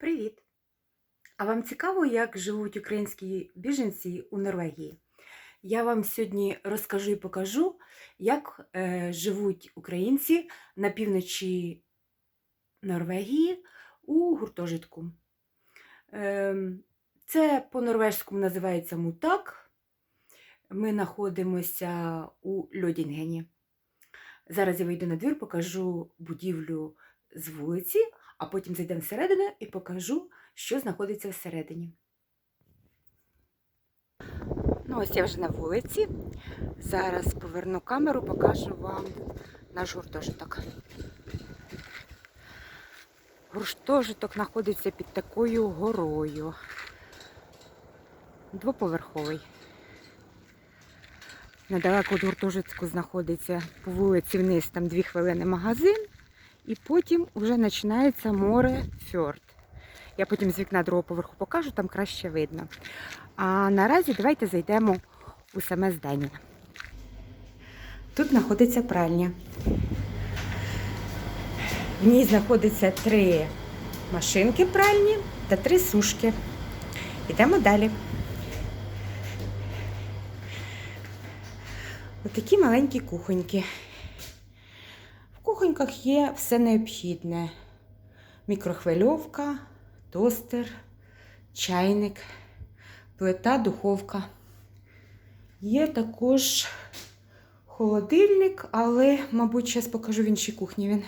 Привіт! А вам цікаво, як живуть українські біженці у Норвегії? Я вам сьогодні розкажу і покажу, як е, живуть українці на півночі Норвегії у гуртожитку. Ем, це по-норвежському називається мутак. Ми знаходимося у Льодінгені. Зараз я вийду на двір, покажу будівлю з вулиці, а потім зайдемо всередину і покажу, що знаходиться всередині. Ну, ось я вже на вулиці. Зараз поверну камеру, покажу вам наш гуртожиток. Гуртожиток знаходиться під такою горою. Двоповерховий. Недалеко від гуртожитку знаходиться по вулиці вниз, там дві хвилини магазин. І потім вже починається море Фьорд. Я потім з вікна другого поверху покажу, там краще видно. А наразі давайте зайдемо у саме здання. Тут знаходиться пральня. В ній знаходиться три машинки пральні та три сушки. Йдемо далі. Отакі маленькі кухоньки. В кухоньках є все необхідне: мікрохвильовка, тостер, чайник, плита, духовка. Є також холодильник, але, мабуть, зараз покажу в іншій кухні він.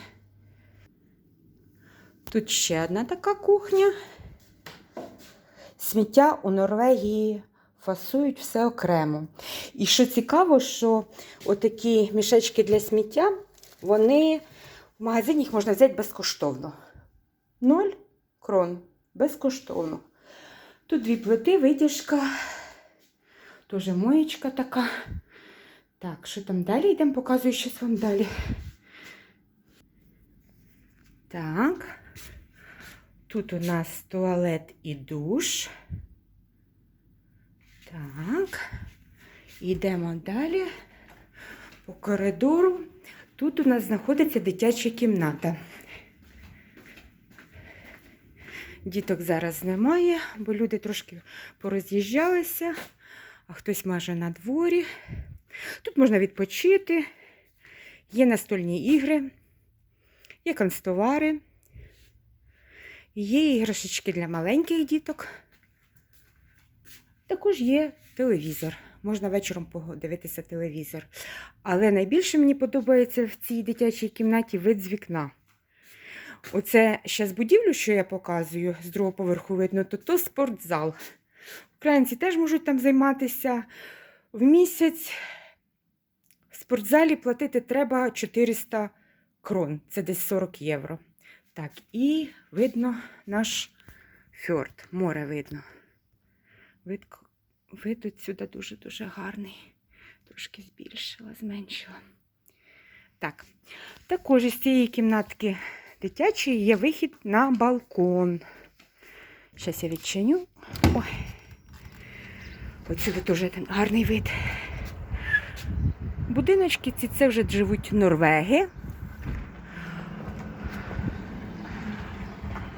Тут ще одна така кухня. Сміття у Норвегії фасують все окремо. І що цікаво, що отакі мішечки для сміття, вони в магазині їх можна взяти безкоштовно. Ноль крон. Безкоштовно. Тут дві плити, витяжка, теж моєчка така. Так, що там далі? Йдемо, показую щось вам далі. Так. Тут у нас туалет і душ. Так. Йдемо далі по коридору. Тут у нас знаходиться дитяча кімната. Діток зараз немає, бо люди трошки пороз'їжджалися, а хтось майже на дворі. Тут можна відпочити, є настольні ігри, є канцтовари, є іграшечки для маленьких діток. Також є телевізор. Можна вечором подивитися телевізор. Але найбільше мені подобається в цій дитячій кімнаті вид з вікна. Оце зараз будівлю, що я показую, з другого поверху видно, то то спортзал. Українці теж можуть там займатися. В місяць в спортзалі платити треба 400 крон, це десь 40 євро. Так, і видно наш фьорд, море видно. Вид, вид отсюди дуже-дуже гарний. Трошки збільшила, зменшила. Так, також із цієї кімнатки дитячої є вихід на балкон. Зараз я відчиню. Ой. Отсюди теж гарний вид. Будиночки ці це вже живуть норвеги.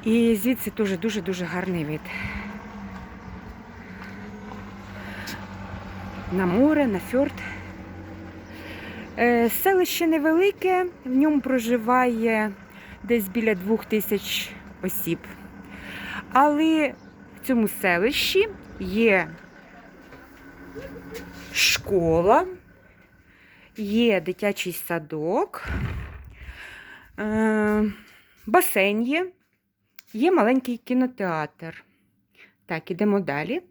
І звідси теж дуже-дуже гарний вид. На море, на фьорд. Е, Селище невелике, в ньому проживає десь біля двох тисяч осіб. Але в цьому селищі є школа, є дитячий садок, е, басейн є, є маленький кінотеатр. Так, ідемо далі.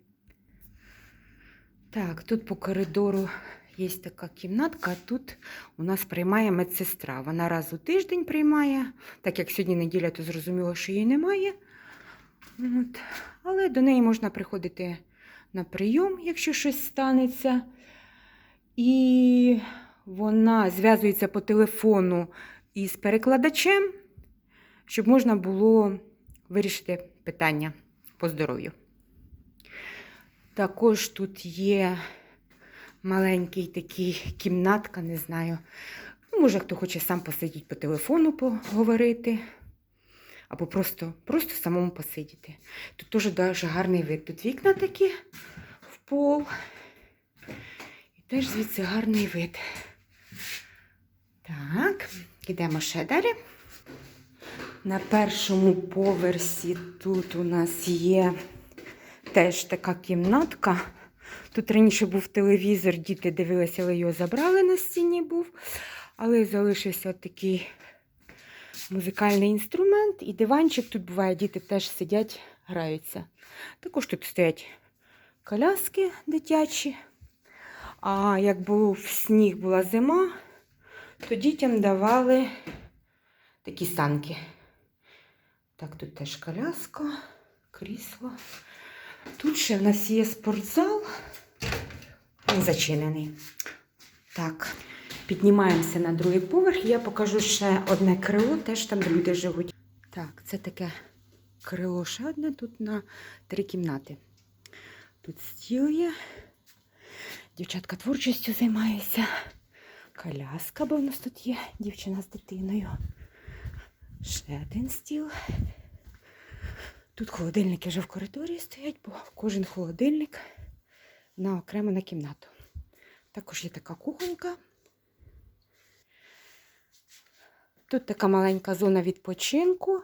Так, тут по коридору є така кімнатка, тут у нас приймає медсестра. Вона раз у тиждень приймає, так як сьогодні неділя, то зрозуміло, що її немає. От. Але до неї можна приходити на прийом, якщо щось станеться. І вона зв'язується по телефону із перекладачем, щоб можна було вирішити питання по здоров'ю. Також тут є маленький такий кімнатка, не знаю. Ну, Може, хто хоче сам посидіти по телефону поговорити. Або просто, просто самому посидіти. Тут теж дуже гарний вид. Тут вікна такі в пол. І теж звідси гарний вид. Так, йдемо ще далі. На першому поверсі тут у нас є теж така кімнатка. Тут раніше був телевізор, діти дивилися, але його забрали на стіні був. Але залишився такий музикальний інструмент і диванчик. Тут буває, діти теж сидять, граються. Також тут стоять коляски дитячі. А як був сніг, була зима, то дітям давали такі санки. Так, тут теж коляска, крісло. Тут ще в нас є спортзал. Він зачинений. Так, піднімаємося на другий поверх. Я покажу ще одне крило, теж там люди живуть. Так, це таке крило ще одне тут на три кімнати. Тут стіл є. Дівчатка творчістю займаються. Коляска, бо в нас тут є дівчина з дитиною. Ще один стіл. Тут холодильники вже в коридорі стоять, бо кожен холодильник на окремо на кімнату. Також є така кухонька. Тут така маленька зона відпочинку.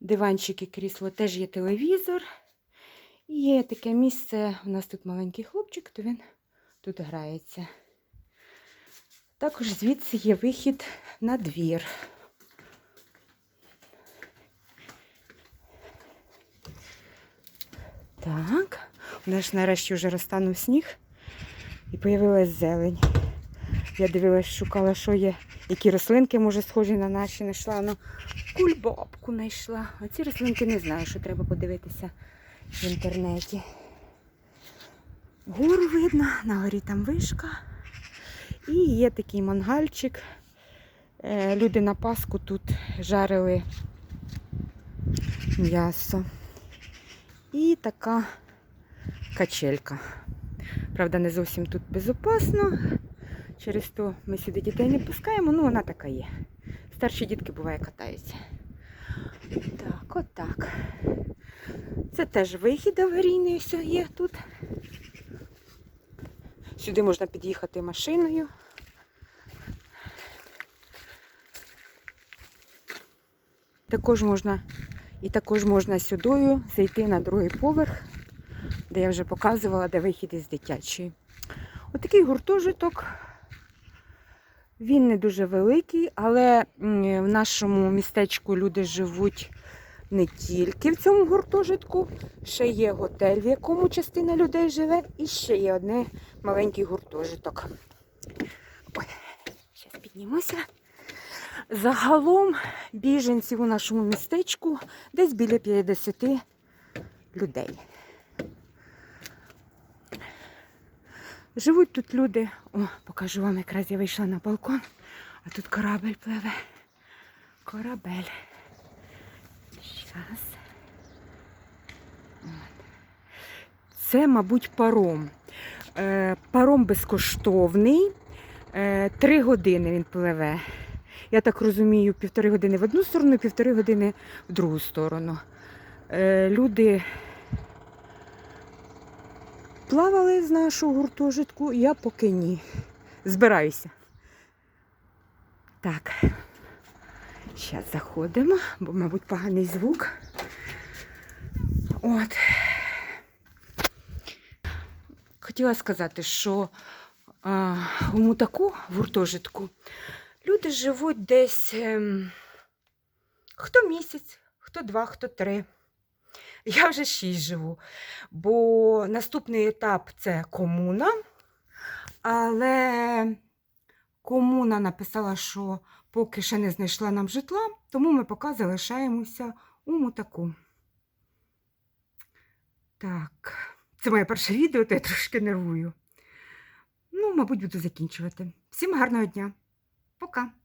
Диванчик і крісло теж є телевізор. І є таке місце, у нас тут маленький хлопчик, то він тут грається. Також звідси є вихід на двір. Так, у нас нарешті вже розтанув сніг і появилась зелень. Я дивилась, шукала, що є, які рослинки, може, схожі на наші, знайшла. Ну, кульбабку знайшла. А ці рослинки не знаю, що треба подивитися в інтернеті. Гору видно, на горі там вишка. І є такий мангальчик. Е, Люди на Пасху тут жарили м'ясо. І така качелька. Правда, не зовсім тут безопасно. Через то ми сюди дітей не пускаємо, ну вона така є. Старші дітки буває катаються. Так, отак. Це теж вихід аварійний ось є тут. Сюди можна під'їхати машиною. Також можна і також можна сюдою зайти на другий поверх, де я вже показувала, де вихід із дитячої. Отакий гуртожиток. Він не дуже великий, але в нашому містечку люди живуть не тільки в цьому гуртожитку, ще є готель, в якому частина людей живе, і ще є одне маленький гуртожиток. Ой, зараз піднімуся. Загалом біженців у нашому містечку десь біля 50 людей. Живуть тут люди. О, покажу вам, якраз я вийшла на балкон, а тут корабель пливе. Корабель. Щас. Це, мабуть, паром. Е, паром безкоштовний. Е, три години він пливе. Я так розумію, півтори години в одну сторону, півтори години в другу сторону. Е, люди плавали з нашого гуртожитку, я поки ні. Збираюся. Так, зараз заходимо, бо, мабуть, поганий звук. От. Хотіла сказати, що а, у мутаку в гуртожитку люди живуть десь ем, хто місяць, хто два, хто три. Я вже шість живу. Бо наступний етап це комуна. Але комуна написала, що поки ще не знайшла нам житла, тому ми поки залишаємося у мутаку. Так, це моє перше відео, то я трошки нервую. Ну, мабуть, буду закінчувати. Всім гарного дня. Пока!